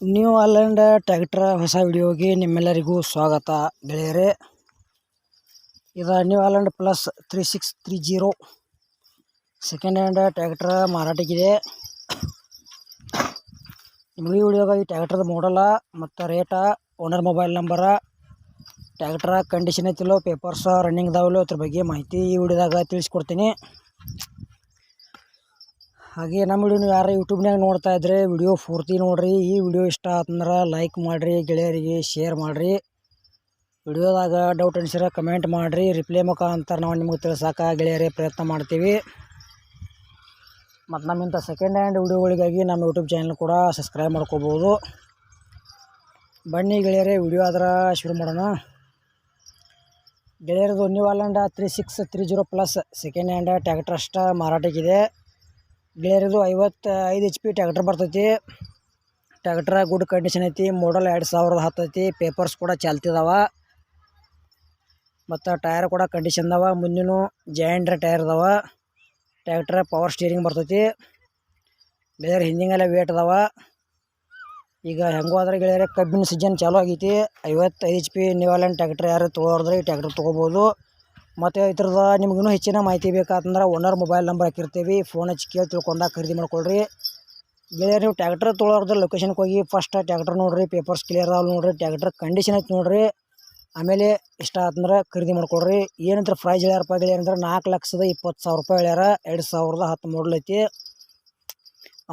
New ಆಲ್ಯಾಂಡ್ tractor ಹೊಸ ವಿಡಿಯೋಗೆ ನಿಮ್ಮೆಲ್ಲರಿಗೂ ಸ್ವಾಗತ ಗೆಳೆಯರೇ. ಇದು New Holland plus three six three zero second hand tractor ಮಾರಾಟಕ್ಕಿದೆ. ನಿಮಗೆ ವಿಡಿಯೋಗ ಈ ಟ್ಯಾಕ್ಟ್ರದ ಮಾಡಲ ಮತ್ತು rate owner mobile number tractor condition ಐತಿಲ್ಲೋ papers running ಇದಾವಲ್ಲೋ ಅದ್ರ ಬಗ್ಗೆ ಮಾಹಿತಿ ಈ ವಿಡಿಯೋದಾಗ ತಿಳಿಸ್ಕೊಡ್ತೀನಿ. ಹಾಗೆ ನಮ್ಮ ವಿಡಿಯೋ ನೀವು ಯಾರು ಯೂಟ್ಯೂಬ್ನಾಗ ನೋಡ್ತಾ ಇದ್ದರೆ ವಿಡಿಯೋ ಪೂರ್ತಿ ನೋಡಿರಿ. ಈ ವಿಡಿಯೋ ಇಷ್ಟ ಆತಂದ್ರೆ ಲೈಕ್ ಮಾಡಿರಿ, ಗೆಳೆಯರಿಗೆ ಶೇರ್ ಮಾಡಿರಿ. ವಿಡಿಯೋದಾಗ ಡೌಟ್ ಅನ್ಸಿರ ಕಮೆಂಟ್ ಮಾಡಿರಿ. ರಿಪ್ಲೈ ಮುಖಾಂತರ ನಾವು ನಿಮಗೆ ತಿಳಿಸಾಕ ಗೆಳೆಯರೇ ಪ್ರಯತ್ನ ಮಾಡ್ತೀವಿ. ಮತ್ತು ನಮ್ಮಿಂಥ ಸೆಕೆಂಡ್ ಹ್ಯಾಂಡ್ ವಿಡಿಯೋಗಳಿಗಾಗಿ ನಮ್ಮ ಯೂಟ್ಯೂಬ್ ಚಾನಲ್ ಕೂಡ ಸಬ್ಸ್ಕ್ರೈಬ್ ಮಾಡ್ಕೋಬೋದು. ಬನ್ನಿ ಗೆಳೆಯರೇ, ವಿಡಿಯೋ ಆದ್ರೆ ಶುರು ಮಾಡೋಣ. ಗೆಳೆಯರದು New Holland three six three zero plus second hand ಟ್ಯಾಕ್ಟ್ರಷ್ಟ ಮಾರಾಟಕ್ಕಿದೆ. ಗೆಳೆಯರದು ಐವತ್ತು ಐದು ಎಚ್ ಪಿ ಟ್ಯಾಕ್ಟ್ರ್ ಬರ್ತೈತಿ. ಟ್ಯಾಕ್ಟ್ರ ಗುಡ್ ಕಂಡೀಷನ್ ಐತಿ ಮಾಡಲ್ ಎರಡು ಸಾವಿರದ ಹತ್ತೈತಿ ಪೇಪರ್ಸ್ ಕೂಡ ಚಾಲ್ತಿದಾವೆ ಮತ್ತು ಟೈರ್ ಕೂಡ ಕಂಡೀಷನ್ ಅದಾವ, ಮುಂದಿನ ಜಾಯಿಂಟ್ರ ಟೈರ್ ಅದಾವ. ಟ್ಯಾಕ್ಟ್ರ ಪವರ್ ಸ್ಟೀರಿಂಗ್ ಬರ್ತೈತಿ. ಗೆಳೆಯರು ಹಿಂದಿಂಗೆಲ್ಲ ವೇಟ್ ಅದಾವ. ಈಗ ಹೆಂಗೋ ಆದ್ರೆ ಗೆಳೆಯರ ಕಬ್ಬಿನ ಸೀಜನ್ ಚಾಲೂ ಆಗೈತಿ. ಐವತ್ತೈದು ಎಚ್ ಪಿ ನ್ಯೂವಾಲೆಂಟ್ ಟ್ಯಾಕ್ಟ್ರ್ ಯಾರು ತೊಗೊಳೋದ್ರೆ ಈ ಟ್ಯಾಕ್ಟ್ರ್ ತೊಗೋಬೋದು. ಮತ್ತು ಇದ್ರದ್ದು ನಿಮ್ಗೆ ಹೆಚ್ಚಿನ ಮಾಹಿತಿ ಬೇಕಾತಂದ್ರೆ ಓನರ್ ಮೊಬೈಲ್ ನಂಬರ್ ಹಾಕಿರ್ತೀವಿ. ಫೋನ್ ಹಚ್ಚಿ ಕೇಳಿ ತಿಳ್ಕೊಂಡಾಗ ಖರೀದಿ ಮಾಡ್ಕೊಳ್ರಿ. ಗೆಳೆಯರು, ನೀವು ಟ್ಯಾಕ್ಟರ್ ತೊಳೋರ್ದು ಲೊಕೇಶನ್ಗೆ ಹೋಗಿ ಫಸ್ಟ್ ಟ್ಯಾಕ್ಟರ್ ನೋಡಿರಿ ಪೇಪರ್ಸ್ ಕ್ಲಿಯರ್ ಅದಾವೆ ನೋಡಿರಿ ಟ್ಯಾಕ್ಟರ್ ಕಂಡೀಷನ್ ಐತೆ ನೋಡಿರಿ. ಆಮೇಲೆ ಇಷ್ಟ ಆತಂದ್ರೆ ಖರೀದಿ ಮಾಡ್ಕೊಳ್ರಿ. ಏನಂದ್ರೆ ಪ್ರೈಸ್ ಹೇಳ್ಯಾರಪ್ಪ ಗೆಳೆಯರಂದ್ರೆ ನಾಲ್ಕು ಲಕ್ಷದ ಇಪ್ಪತ್ತು ಸಾವಿರ ರೂಪಾಯಿ ಹೇಳ್ಯಾರ. ಎರಡು ಸಾವಿರದ ಹತ್ತು ಮಾಡಲ್ ಐತಿ.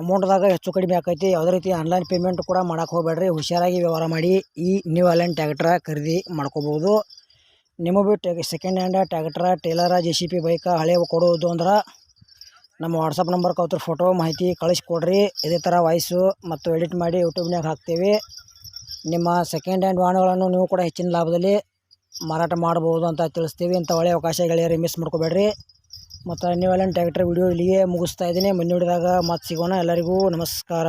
ಅಮೌಂಟ್ದಾಗ ಹೆಚ್ಚು ಕಡಿಮೆ ಆಕೈತಿ. ಯಾವುದೇ ರೀತಿ ಆನ್ಲೈನ್ ಪೇಮೆಂಟ್ ಕೂಡ ಮಾಡೋಕೆ ಹೋಗ್ಬೇಡ್ರಿ. ಹುಷಾರಾಗಿ ವ್ಯವಹಾರ ಮಾಡಿ. ಈ ನ್ಯೂ ಆನ್ಲೈನ್ ಟ್ಯಾಕ್ಟ್ರ ಖರೀದಿ ಮಾಡ್ಕೋಬೋದು. ನಿಮಗೆ tag second hand tractor trailer J C B bike ಹಳೆ ಕೊಡೋದು ಅಂದ್ರೆ ನಮ್ಮ ವಾಟ್ಸಪ್ ನಂಬರ್ಗೆ ಅವ್ರ ಫೋಟೋ ಮಾಹಿತಿ ಕಳಿಸ್ಕೊಡ್ರಿ. ಇದೇ ಥರ ವಾಯ್ಸು ಮತ್ತು ಎಡಿಟ್ ಮಾಡಿ ಯೂಟ್ಯೂಬ್ನಾಗ ಹಾಕ್ತೀವಿ. ನಿಮ್ಮ ಸೆಕೆಂಡ್ ಹ್ಯಾಂಡ್ ವಾಹನಗಳನ್ನು ನೀವು ಕೂಡ ಹೆಚ್ಚಿನ ಲಾಭದಲ್ಲಿ ಮಾರಾಟ ಮಾಡ್ಬೋದು ಅಂತ ತಿಳಿಸ್ತೀವಿ. ಇಂಥ ಒಳ್ಳೆಯ ಅವಕಾಶ ಗೆಳೆಯರಿ ಮಿಸ್ ಮಾಡ್ಕೋಬೇಡ್ರಿ. ಮತ್ತು ನೀವೆಲ್ಲ ಟ್ಯಾಕ್ಟ್ರ್ ವಿಡಿಯೋ ಇಲ್ಲಿಗೆ ಮುಗಿಸ್ತಾ ಇದ್ದೀನಿ. ಮುನ್ನುಡಿದಾಗ ಮತ್ತೆ ಸಿಗೋಣ. ಎಲ್ಲರಿಗೂ ನಮಸ್ಕಾರ.